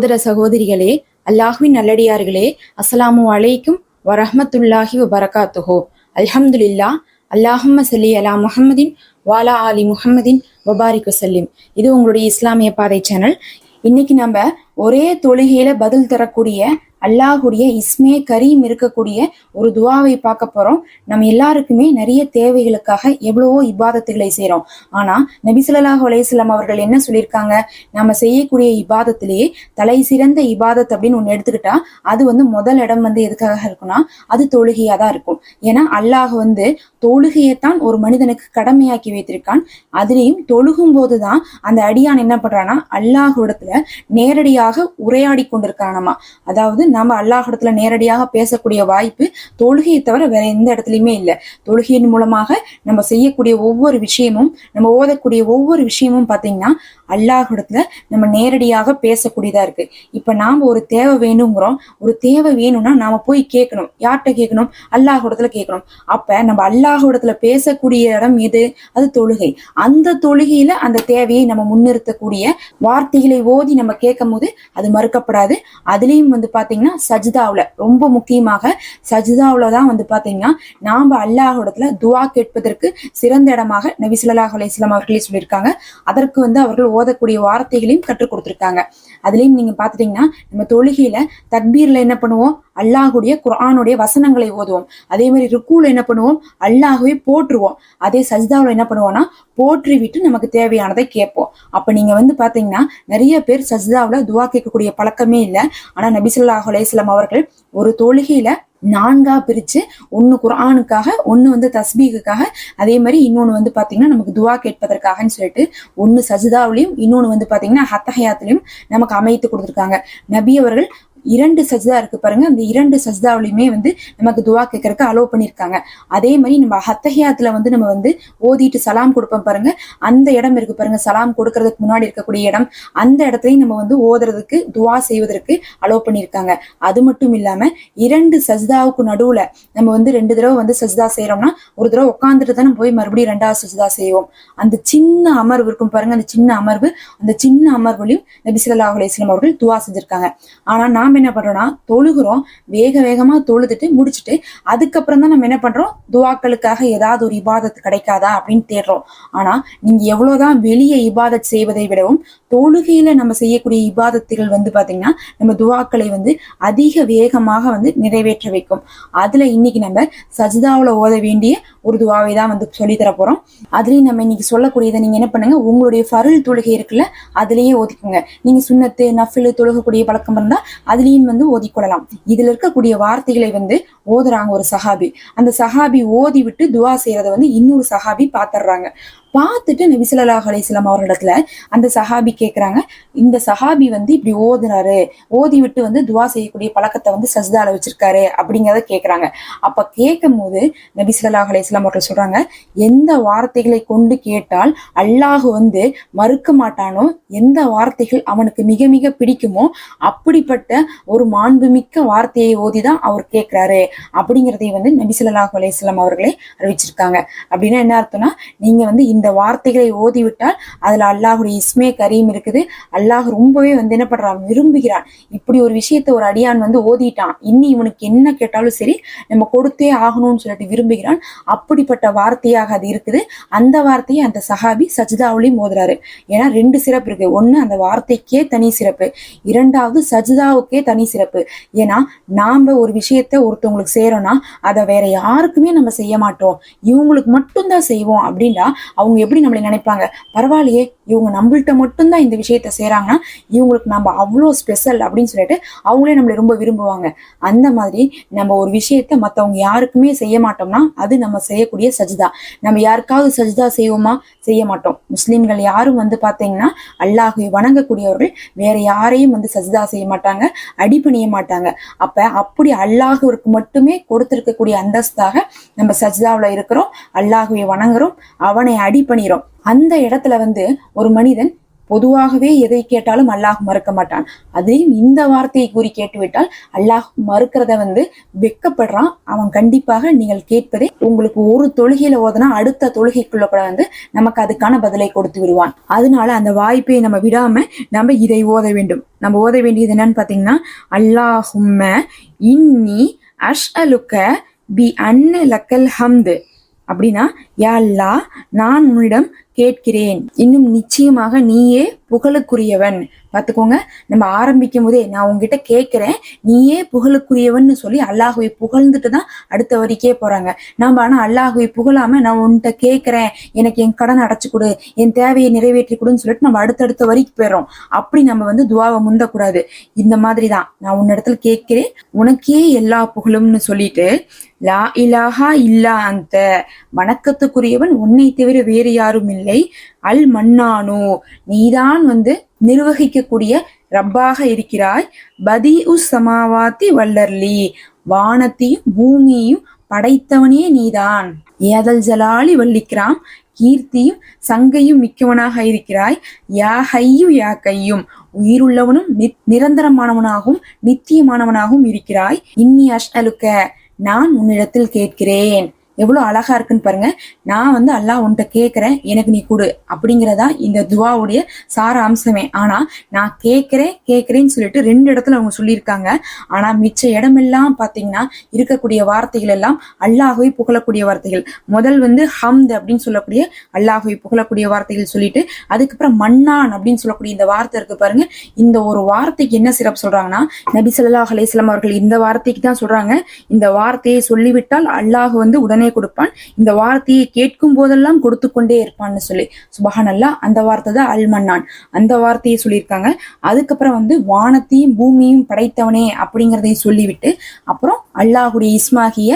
சகோதர சகோதரிகளே அல்லாஹுவின் நல்லடியார்களே அஸ்லாமு அலைக்கும் வரஹமத்துல்லாஹி வபரகாத்துஹோ. அல்ஹம்துலில்லா அல்லாஹும்ம சல்லி அலா முஹம்மதின் வாலா அலி முஹம்மதின் வபாரிக் வசல்லிம் இது உங்களுடைய இஸ்லாமிய பாதை சேனல். இன்னைக்கு நம்ம ஒரே தொழுகையில பதில் தரக்கூடிய அல்லாஹுடைய இஸ்மே கரீம் இருக்கக்கூடிய ஒரு துவாவை பார்க்க போறோம். நம்ம எல்லாருக்குமே நிறைய தேவைகளுக்காக எவ்வளவோ இபாதத்துகளை செய்யறோம் ஆனா நபிசுல்லாஹு அலையம் அவர்கள் என்ன சொல்லியிருக்காங்க? நம்ம செய்யக்கூடிய இபாதத்திலேயே தலை சிறந்த இபாதத் அப்படின்னு ஒன்று எடுத்துக்கிட்டா அது வந்து முதல் இடம் வந்து எதுக்காக இருக்கும்னா அது தொழுகையா தான் இருக்கும். ஏன்னா அல்லாஹ் வந்து தொழுகையைத்தான் ஒரு மனிதனுக்கு கடமையாக்கி வைத்திருக்கான். அதுலேயும் தொழுகும் போதுதான் அந்த அடியான் என்ன பண்றான்னா அல்லாஹ்விடத்துல நேரடியாக உரையாடி கொண்டிருக்கானாமா. அதாவது நம்ம அல்லாஹிடத்துல நேரடியாக பேசக்கூடிய வாய்ப்பு தொழுகையை தவிர வேற எந்த இடத்துலையுமே இல்லை. தொழுகையின் மூலமாக நம்ம செய்யக்கூடிய ஒவ்வொரு விஷயமும் நம்ம ஓதக்கூடிய ஒவ்வொரு விஷயமும் பார்த்தீங்கன்னா அல்லாஹிடத்துல நம்ம நேரடியாக பேசக்கூடியதா இருக்கு. இப்ப நாம ஒரு தேவை வேணுங்கிறோம் ஒரு தேவை வேணும்னா நாம போய் கேட்கணும் யார்கிட்ட கேட்கணும் அல்லாஹிடத்துல கேட்கணும் அப்ப நம்ம அல்லாஹிடத்துல பேசக்கூடிய இடம் எது? அது தொழுகை. அந்த தொழுகையில அந்த தேவையை நம்ம முன்னிறுத்தக்கூடிய வார்த்தைகளை ஓதி நம்ம கேட்கும் போது அது மறுக்கப்படாது. அதுலயும் வந்து பாத்தீங்கன்னா சஜிதாவுல ரொம்ப முக்கியமாக சஜிதாவில் தான் வந்து பாத்தீங்கன்னா நாம அல்லாஹிடத்துல துவா கேட்பதற்கு சிறந்த இடமாக நபி ஸல்லல்லாஹு அவர்களே சொல்லியிருக்காங்க. அதற்கு வந்து அவர்கள் ஓதக்கூடிய வார்த்தைகளையும் கற்றுக் கொடுத்திருக்காங்க. அதுலேயும் நீங்கள் பார்த்துட்டீங்கன்னா நம்ம தொழுகையில் தக்பீரில் என்ன பண்ணுவோம்? அல்லாஹுடைய குரானுடைய வசனங்களை ஓதுவோம். அதே மாதிரி ருக்கூவில் என்ன பண்ணுவோம்? அல்லாஹுவை போற்றுவோம். அதே சஜிதாவில் என்ன பண்ணுவோம்னா போற்றி விட்டு நமக்கு தேவையானதை கேட்போம். அப்போ நீங்கள் வந்து பார்த்தீங்கன்னா நிறைய பேர் சஜிதாவில் துவா கேட்கக்கூடிய பழக்கமே இல்லை. ஆனால் நபிசல்லாஹு அலையம் அவர்கள் ஒரு தொழுகையில நான்கா பிரிச்சு ஒன்னு குரானுக்காக ஒன்னு வந்து தஸ்பீகுக்காக அதே மாதிரி இன்னொன்னு வந்து பாத்தீங்கன்னா நமக்கு துவா கேட்பதற்காகன்னு சொல்லிட்டு ஒன்னு சஜிதாவிலையும் இன்னொன்னு வந்து பாத்தீங்கன்னா ஹத்தஹயாத்திலையும் நமக்கு அமைத்து கொடுத்துருக்காங்க. நபி அவர்கள் இரண்டு சஜ்தா இருக்கு பாருங்க. அந்த இரண்டு சஜ்தாவிலையுமே வந்து நமக்கு துவா கேட்கறதுக்கு அலோவ் பண்ணியிருக்காங்க அதே மாதிரி நம்ம ஹத்தஹியாத்துல வந்து நம்ம வந்து ஓதிட்டு சலாம் கொடுப்போம் பாருங்க. அந்த இடம் இருக்கு பாருங்க. சலாம் கொடுக்கறதுக்கு முன்னாடி இருக்கக்கூடிய இடம். அந்த இடத்துலையும் நம்ம வந்து ஓதுறதுக்கு துவா செய்வதற்கு அலோவ் பண்ணியிருக்காங்க அது மட்டும் இல்லாம இரண்டு சஜ்தாவுக்கு நடுவுல நம்ம வந்து ரெண்டு தடவை வந்து சஜ்தா செய்யறோம்னா ஒரு தடவை உட்காந்துட்டு தான் நம்ம போய் மறுபடியும் ரெண்டாவது சஜ்தா செய்வோம். அந்த சின்ன அமர்வு இருக்கும் பாருங்க. அந்த சின்ன அமர்வு அந்த சின்ன அமர்வுலையும் நபி ஸல்லல்லாஹு அவர்கள் துவா செஞ்சிருக்காங்க. ஆனா நாம் என்ன பண்றோம்னா தொழுகிறோம். வேக வேகமா தொழுதுட்டு முடிச்சுட்டு அதுக்கப்புறம் தான் நம்ம என்ன பண்றோம்? துவாக்களுக்காக ஏதாவது ஒரு இபாதத் கிடைக்காதா அப்படின்னு தேடுறோம். ஆனா நீங்க எவ்வளவுதான் வெளியே இபாதத் செய்வதை விடவும் தொழுகையில நம்ம செய்யக்கூடிய இபாதத்துகள் வந்து பாத்தீங்கன்னா நம்ம துவாக்களை வந்து அதிக வேகமாக வந்து நிறைவேற்ற வைக்கும். அதுல இன்னைக்கு நம்ம சஜிதாவுல ஓத வேண்டிய ஒரு துவாவை தான் வந்து சொல்லி தர போறோம். அதுலயும் நம்ம இன்னைக்கு சொல்லக்கூடியதை நீங்க என்ன பண்ணுங்க? உங்களுடைய ஃபருள் தொழுகை இருக்குல்ல அதுலயே ஓதிக்கோங்க. நீங்க சுண்ணத்து நஃபில் தொழுகக்கூடிய பழக்கம் இருந்தா அதுலயும் வந்து ஓதிக்கொள்ளலாம். இதுல இருக்கக்கூடிய வார்த்தைகளை வந்து ஓதுறாங்க ஒரு சஹாபி. அந்த சஹாபி ஓதி விட்டு துவா செய்யறதை வந்து இன்னொரு சஹாபி பாத்துடுறாங்க பார்த்துட்டு நபி அலிஸ்லாம் அவர்களிடத்துல அந்த சஹாபி கேக்குறாங்க. இந்த சஹாபி வந்து இப்படி ஓதுறாரு ஓதி விட்டு வந்து துவா செய்யக்கூடிய பழக்கத்தை வந்து சஸ்தால வச்சிருக்காரு அப்படிங்கறத கேக்குறாங்க. அப்ப கேட்கும் போது நபி அலிஸ்லாம் அவர்கள் சொல்றாங்க எந்த வார்த்தைகளை கொண்டு கேட்டால் அல்லாஹ் வந்து மறுக்க மாட்டானோ? எந்த வார்த்தைகள் அவனுக்கு மிக மிக பிடிக்குமோ? அப்படிப்பட்ட ஒரு மாண்புமிக்க வார்த்தையை ஓதிதான் அவர் கேட்கிறாரு அப்படிங்கிறதை வந்து நபி அலிஸ்லாம் அவர்களே அறிவிச்சிருக்காங்க. அப்படின்னா என்ன அர்த்தம்னா நீங்க வந்து இந்த வார்த்தைகளை ஓதி விட்டால் அதுல அல்லாஹுடைய இஸ்மே கரீம் இருக்குது. அல்லாஹ் ரொம்பவே வந்து என்ன பண்றான்? விரும்புகிறான். இப்படி ஒரு விஷயத்த ஒரு அடியான் வந்து ஓதிட்டான். இன்னி இவனுக்கு என்ன கேட்டாலும் சரி நம்ம கொடுத்தே ஆகணும்னு சொல்லிட்டு விரும்புகிறான். அப்படிப்பட்ட வார்த்தையாக அது இருக்குது. அந்த வார்த்தையை அந்த சஹாபி சஜிதாவுலையும் ஓதுறாரு. ஏன்னா ரெண்டு சிறப்பு இருக்கு. ஒண்ணு அந்த வார்த்தைக்கே தனி சிறப்பு. இரண்டாவது சஜிதாவுக்கே தனி சிறப்பு. ஏன்னா நாம ஒரு விஷயத்த ஒருத்தவங்களுக்கு செய்யறோம்னா அதை வேற யாருக்குமே நம்ம செய்ய மாட்டோம். இவங்களுக்கு மட்டும்தான் செய்வோம் அப்படின்னா அவங்க அவங்க எப்படி நம்மளை நினைப்பாங்க? பரவாயில்லையே இவங்க நம்மள்ட்ட மட்டும்தான் இந்த விஷயத்த செய்கிறாங்கன்னா இவங்களுக்கு நம்ம அவ்வளோ ஸ்பெஷல் அப்படின்னு சொல்லிட்டு அவங்களே நம்மளை ரொம்ப விரும்புவாங்க. அந்த மாதிரி நம்ம ஒரு விஷயத்த மற்றவங்க யாருக்குமே செய்ய மாட்டோம்னா அது நம்ம செய்யக்கூடிய சஜிதா. நம்ம யாருக்காவது சஜிதா செய்வோமா? செய்ய மாட்டோம். முஸ்லீம்கள் யாரும் வந்து பார்த்தீங்கன்னா அல்லாஹை வணங்கக்கூடியவர்கள் வேற யாரையும் வந்து சஜிதா செய்ய மாட்டாங்க அடிப்பணிய மாட்டாங்க. அப்ப அப்படி அல்லாஹுவிற்கு மட்டுமே கொடுத்திருக்கக்கூடிய அந்தஸ்தாக நம்ம சஜிதாவில் இருக்கிறோம். அல்லாஹுவை வணங்குறோம். அவனை அடி அடிபணிறோம் அந்த இடத்துல வந்து ஒரு மனிதன் பொதுவாகவே எதை கேட்டாலும் அல்லாஹ் மறுக்க மாட்டான். அதையும் இந்த வார்த்தையை கூறி கேட்டுவிட்டால் அல்லாஹ் மறுக்கிறத வந்து வெக்கப்படுறான். அவன் கண்டிப்பாக நீங்கள் கேட்பதே உங்களுக்கு ஒரு தொழுகையில ஓதுனா அடுத்த தொழுகைக்குள்ள கூட வந்து நமக்கு அதுக்கான பதிலை கொடுத்து விடுவான். அதனால அந்த வாய்ப்பை நம்ம விடாம நம்ம இதை ஓத வேண்டும். நம்ம ஓத வேண்டியது என்னன்னு பாத்தீங்கன்னா அல்லாஹும்ம இன்னி அஷ் அலுக்க பி அன்ன லக்கல் ஹம்து. அப்படின்னா யா அல்லாஹ் நான் உன்னிடம் கேட்கிறேன். இன்னும் நிச்சயமாக நீயே புகழுக்குரியவன். பார்த்துக்கோங்க நம்ம ஆரம்பிக்கும் போதே நான் உங்ககிட்ட கேட்குறேன் நீயே புகழுக்குரியவன் சொல்லி அல்லாஹுவை புகழ்ந்துட்டு தான் அடுத்த வரிக்கே போறாங்க. நம்ம ஆனா அல்லாஹுவை புகழாம நான் உன்கிட்ட கேட்குறேன் எனக்கு என் கடன் அடைச்சு கொடு என் தேவையை நிறைவேற்றி கொடுன்னு சொல்லிட்டு நம்ம அடுத்தடுத்த வரிக்கு போயிடுறோம். அப்படி நம்ம வந்து துவாவை முந்தக்கூடாது. இந்த மாதிரி தான் நான் உன்னிடத்துல கேட்கிறேன் உனக்கே எல்லா புகழும்னு சொல்லிட்டு லா இலாஹா இல்லா அந்த வணக்கத்துக்குரியவன் உன்னை தவிர வேறு யாரும் இல்லை. அல் மன்னானோ நீதான் வந்து நிர்வகிக்கக்கூடிய ரப்பாக இருக்கிறாய். பதி உஸ் சமாவாத்தி வல்லர்லி வானத்தையும் பூமியையும் படைத்தவனே நீதான். ஏதல் ஜலாலி வல்லிக்கிறாம் கீர்த்தியும் சங்கையும் மிக்கவனாக இருக்கிறாய். யா ஹையு யா கையும் உயிருள்ளவனும் நிரந்தரமானவனாகவும் நித்தியமானவனாகவும் இருக்கிறாய். இன்னி அஷ்அலுக்க நான் உன்னிடத்தில் கேட்கிறேன். எவ்வளோ அழகா இருக்குன்னு பாருங்க. நான் வந்து அல்லாஹ் உன்கிட்ட கேட்குறேன் எனக்கு நீ கொடு அப்படிங்கிறதா இந்த துவாவுடைய சார அம்சமே ஆனால் நான் கேட்குறேன் கேட்குறேன்னு சொல்லிட்டு ரெண்டு இடத்துல அவங்க சொல்லியிருக்காங்க. ஆனால் மிச்ச இடமெல்லாம் பார்த்தீங்கன்னா இருக்கக்கூடிய வார்த்தைகள் எல்லாம் அல்லாஹுவை புகழக்கூடிய வார்த்தைகள். முதல் வந்து ஹம்த் அப்படின்னு சொல்லக்கூடிய அல்லாஹுவை புகழக்கூடிய வார்த்தைகள் சொல்லிட்டு அதுக்கப்புறம் மன்னான் அப்படின்னு சொல்லக்கூடிய இந்த வார்த்தை இருக்கு பாருங்க. இந்த ஒரு வார்த்தைக்கு என்ன சிறப்பு சொல்றாங்கன்னா நபி சொல்லா அலையம் அவர்கள் இந்த வார்த்தைக்கு தான் சொல்றாங்க. இந்த வார்த்தையை சொல்லிவிட்டால் அல்லாஹ் வந்து உடனே கொடுப்பான். இந்த வார்த்தையை கேட்கும் போதெல்லாம் கொடுத்து கொண்டே இருப்பான்னு சொல்லி. சுபஹான் அல்லாஹ் அந்த வார்த்தை தான் அல்மன்னான். அந்த வார்த்தையை சொல்லியிருக்காங்க. அதுக்கப்புறம் வந்து வானத்தையும் பூமியும் படைத்தவனே அப்படிங்கிறதையும் சொல்லிவிட்டு அப்புறம் அல்லாஹுடைய இஸ்மாகிய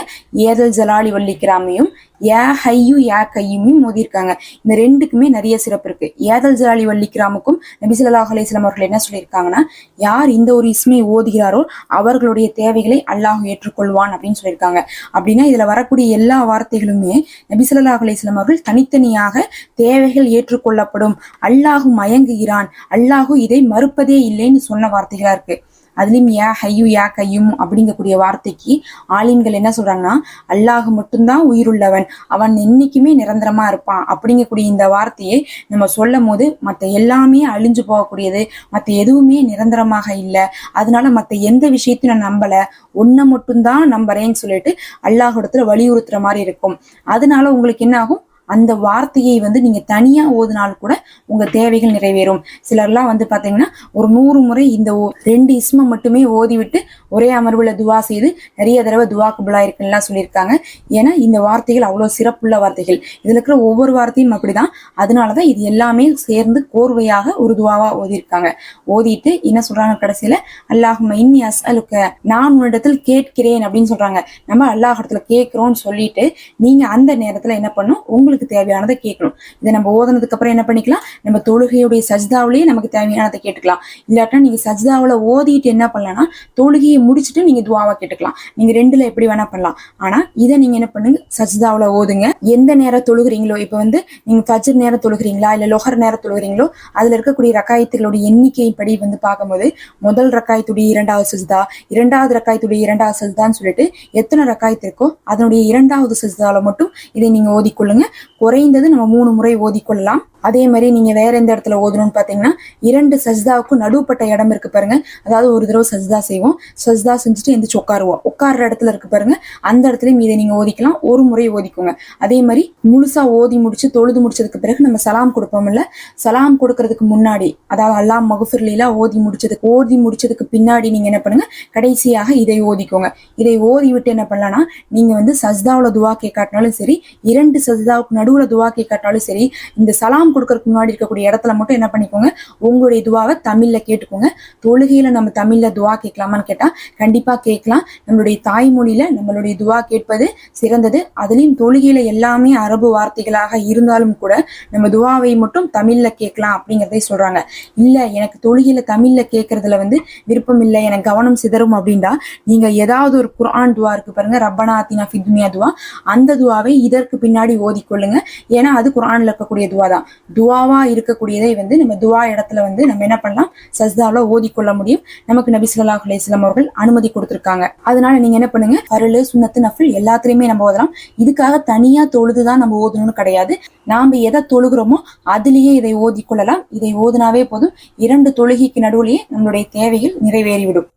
ஏதல் ஜலாலி வல்லிக்கிறாமையும் ஏ ஹையு ஏ கையுமே மோதியிருக்காங்க. இந்த ரெண்டுக்குமே நிறைய சிறப்பு இருக்கு. ஏதல் ஜலாலி வள்ளிக்கிராமுக்கும் நபி அலிஸ்லாம் அவர்கள் என்ன சொல்லியிருக்காங்கன்னா யார் இந்த ஒரு இஸ்மை ஓதுகிறாரோ அவர்களுடைய தேவைகளை அல்லாஹ் ஏற்றுக்கொள்வான் அப்படின்னு சொல்லியிருக்காங்க. அப்படின்னா இதுல வரக்கூடிய எல்லா வார்த்தைகளுமே நபி அலிஸ்லாம் அவர்கள் தனித்தனியாக தேவைகள் ஏற்றுக்கொள்ளப்படும். அல்லாஹு மயங்குகிறான். அல்லாஹு இதை மறுப்பதே இல்லைன்னு சொன்ன வார்த்தைகளா இருக்கு. அதுலயும் யா ஹையு யா கையும் அப்படிங்கக்கூடிய வார்த்தைக்கு ஆலிம்கள் என்ன சொல்றாங்கன்னா அல்லாஹ் மட்டும்தான் உயிருள்ளவன். அவன் என்னைக்குமே நிரந்தரமா இருப்பான். அப்படிங்கக்கூடிய இந்த வார்த்தையை நம்ம சொல்லும் போது மற்ற எல்லாமே அழிஞ்சு போகக்கூடியது. மற்ற எதுவுமே நிரந்தரமாக இல்லை. அதனால மற்ற எந்த விஷயத்தையும் நான் நம்பல. ஒன்றை மட்டும்தான் நம்புறேன்னு சொல்லிட்டு அல்லாஹ் இடத்துல வலியுறுத்துற மாதிரி இருக்கும். அதனால உங்களுக்கு என்ன ஆகும்? அந்த வார்த்தையை வந்து நீங்க தனியா ஓதுனால் கூட உங்க தேவைகள் நிறைவேறும். சிலர்லாம் வந்து பாத்தீங்கன்னா ஒரு நூறு முறை இந்த ஓ- ரெண்டு இஸ்ம மட்டுமே ஓதிவிட்டு ஒரே அமர்வுல துவா செய்து நிறைய தடவை துவா குபலா இருக்குன்னுலாம் சொல்லியிருக்காங்க. ஏன்னா இந்த வார்த்தைகள் அவ்வளவு சிறப்புள்ள வார்த்தைகள். இதுல இருக்கிற ஒவ்வொரு வார்த்தையும் அப்படிதான். அதனாலதான் இது எல்லாமே சேர்ந்து கோர்வையாக ஒரு துவாவா ஓதியிருக்காங்க. ஓதிட்டு என்ன சொல்றாங்க கடைசியில? அல்லாஹும்ம இன்னி அஸ்அலுக்க நான் உன்னிடத்தில் கேட்கிறேன் அப்படின்னு சொல்றாங்க. நம்ம அல்லாஹ் இடத்துல கேட்கிறோம்னு சொல்லிட்டு நீங்க அந்த நேரத்துல என்ன பண்ணும் உங்களுக்கு தேவையானதை கேட்கணும். இதை நம்ம ஓதுனதுக்கு அப்புறம் என்ன பண்ணிக்கலாம்? நம்ம தொழுகையுடைய சஜ்தாவிலேயே நமக்கு தேவையானதை கேட்டுக்கலாம். இல்லாட்டா நீங்க சஜ்தாவுல ஓதிட்டு என்ன பண்ணலாம்னா தொழுகையை முடிச்சுட்டு நீங்க துவாவா கேட்டுக்கலாம். நீங்க ரெண்டுல எப்படி வேணா பண்ணலாம். ஆனா இதை நீங்க என்ன பண்ணுங்க? சஜ்தாவுல ஓதுங்க. எந்த நேரம் தொழுகிறீங்களோ இப்ப வந்து நீங்க ஃபஜர் நேரம் தொழுகிறீங்களா இல்ல லொஹர் நேரம் தொழுகிறீங்களோ அதுல இருக்கக்கூடிய ரக்காயத்துகளுடைய எண்ணிக்கை படி வந்து பார்க்கும்போது முதல் ரக்காயத்துடைய இரண்டாவது சஜ்தா இரண்டாவது ரக்காயத்துடைய இரண்டாவது சஜ்தான்னு சொல்லிட்டு எத்தனை ரக்காயத்து இருக்கோ அதனுடைய இரண்டாவது சஜ்தால மட்டும் இதை நீங்க ஓதிக்கொள்ளுங்க. குறைந்தது நம்ம மூணு முறை ஓதிக்கொள்ளலாம். அதே மாதிரி நீங்க வேற எந்த இடத்துல ஓதணும்னு பாத்தீங்கன்னா இரண்டு சஜ்தாவுக்கும் நடுப்பட்ட இடம் இருக்கு பாருங்க. அதாவது ஒரு தடவை சஜ்தா செய்வோம். சஜ்தா செஞ்சுட்டு எந்திரிச்சு உட்காருவோம். உட்கார்ற இடத்துல இருக்கு பாருங்க. அந்த இடத்துலயும் இதை நீங்க ஓதிக்கலாம். ஒரு முறை ஓதிக்கோங்க. அதே மாதிரி முழுசா ஓதி முடிச்சு தொழுது முடிச்சதுக்கு பிறகு நம்ம சலாம் கொடுப்போம்ல. சலாம் கொடுக்கறதுக்கு முன்னாடி அதாவது அல்லாம் மகுஃபிர்லா ஓதி முடிச்சதுக்கு ஓதி முடிச்சதுக்கு பின்னாடி நீங்க என்ன பண்ணுங்க? கடைசியாக இதை ஓதிக்கோங்க. இதை ஓதி விட்டு என்ன பண்ணலாம்னா நீங்க வந்து சஜ்தாவுல துவா கேட்காட்டினாலும் சரி இரண்டு சஜ்தாவுக்கு நடுவுல துவா கேட்காட்டாலும் சரி இந்த சலாம் கொடுக்கறதுக்கு முன்னாடி இருக்கக்கூடிய இடத்துல மட்டும் என்ன பண்ணிக்கோங்க உங்களுடைய துவாவை தமிழ்ல கேட்டுக்கோங்க. தொழுகையில நம்ம தமிழ்ல துவா கேட்கலாமான்னு கேட்டா கண்டிப்பா கேட்கலாம். நம்மளுடைய தாய்மொழியில நம்மளுடைய துவா கேட்பது சிறந்தது. அதுலயும் தொழுகையில எல்லாமே அரபு வார்த்தைகளாக இருந்தாலும் கூட நம்ம துவாவை மட்டும் தமிழ்ல கேட்கலாம் அப்படிங்கறதை சொல்றாங்க. இல்ல எனக்கு தொழுகையில தமிழ்ல கேட்கறதுல வந்து விருப்பம் இல்லை எனக்கு கவனம் சிதறும் அப்படின்னா நீங்க ஏதாவது ஒரு குரான் துவா இருக்கு பாருங்க ரப்பனா அத்தினா ஃபித் துவா. அந்த துவாவை இதற்கு பின்னாடி ஓதிக்கொள்ள ஓதிக்கொள்ளுங்க ஏன்னா அது குரான்ல இருக்கக்கூடிய துவா தான். துவாவா இருக்கக்கூடியதை வந்து நம்ம துவா இடத்துல வந்து நம்ம என்ன பண்ணலாம்? சஸ்தாவில் ஓதிக்கொள்ள முடியும். நமக்கு நபி ஸல்லல்லாஹு அவர்கள் அனுமதி கொடுத்திருக்காங்க. அதனால நீங்க என்ன பண்ணுங்க? அருள் சுண்ணத்து நஃபில் எல்லாத்துலயுமே நம்ம ஓதலாம். இதுக்காக தனியா தொழுதுதான் நம்ம ஓதணும்னு கிடையாது. நாம எதை தொழுகிறோமோ அதுலயே இதை ஓதிக்கொள்ளலாம். இதை ஓதுனாவே போதும். இரண்டு தொழுகைக்கு நடுவுலயே நம்மளுடைய தேவைகள் நிறைவேறிவிடும்.